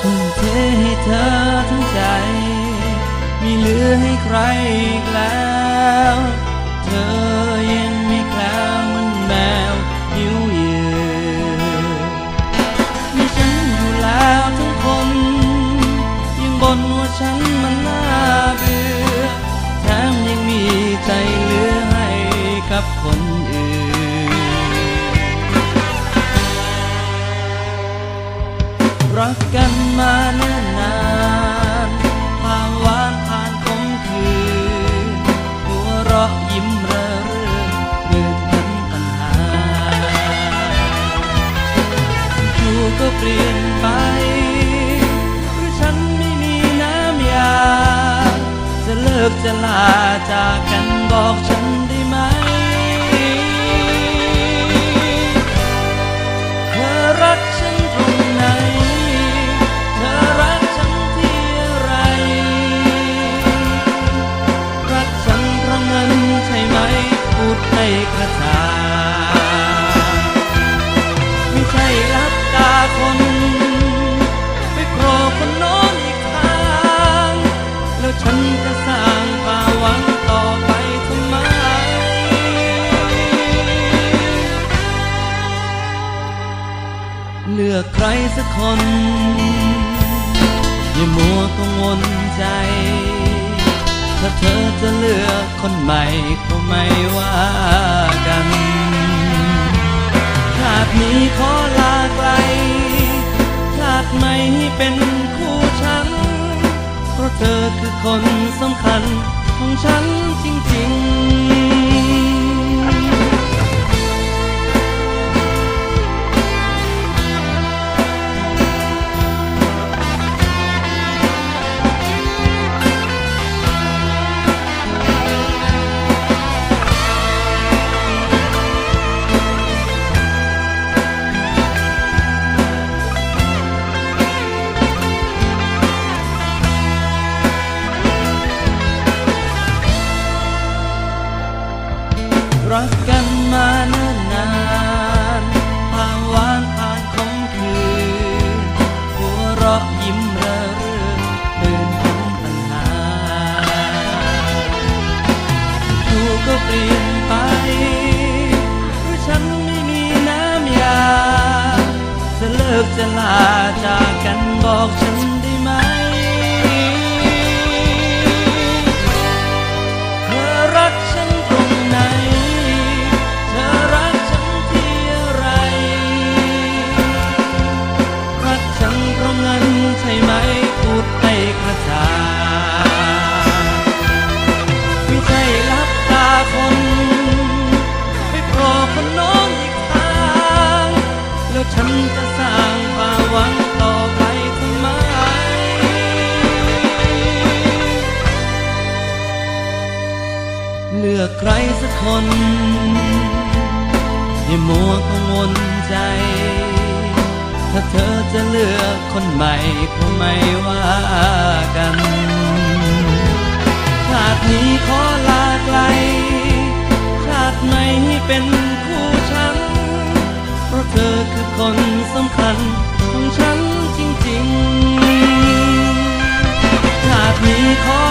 ทุ่มเทให้เธอทั้งใจ มีเหลือให้ใครอีกแล้ว เธอยังไม่แคล้วเหมันแมวหิวเยื่อมีฉันอยู่แล้วทั้งคน ยังบ่นว่าฉันมันน่าเบื่อแถมยังมีใจเหลือให้กับคน รักกันมาเนิ่นนานผ่านหวานผ่านคมคืนหัวเราะยิ้มเร่อเรื่อเรื่อทันปัญหาอยู่ก็เปลี่ยนไปหรือฉันไม่มีน้ำยา จะเลิกจะลาจากกันบอกฉัน พูดให้กระจ่าไม่ใช่รับตาคนไปโผล่คนโน้นอีกทาง แล้วฉันจะสร้างความหวังต่อไปทำไม เลือกใครสักคน อย่ามัวกังวลใจ ถ้าเธอ คนใหม่ก็ไม่ว่ากัน ชาตินี้ขอลาไกล ชาติไม่เป็นคู่ฉัน เพราะเธอคือคนสำคัญของฉันจริงๆ รักกันมาเนิ่นนานผ่านหวานผ่านคมคืนหัวเราะยิ้มเร่อเรื่อเดินพ้นปัญหาอยู่ก็เปลี่ยนไปเพราะฉันไม่มีน้ำยาจะเลิกจะลาจากกันบอกฉัน ฉันจะสร้างความหวังต่อไปทำไมเลือกใครสักคน อย่ามัวกังวลใจ ถ้าเธอจะเลือกคนใหม่ก็ไม่ว่ากันชาตินี้ขอลาไกล ชาติไหนเป็นคู่ช คนสำคัญของฉันจริงๆชาตินี้ขอ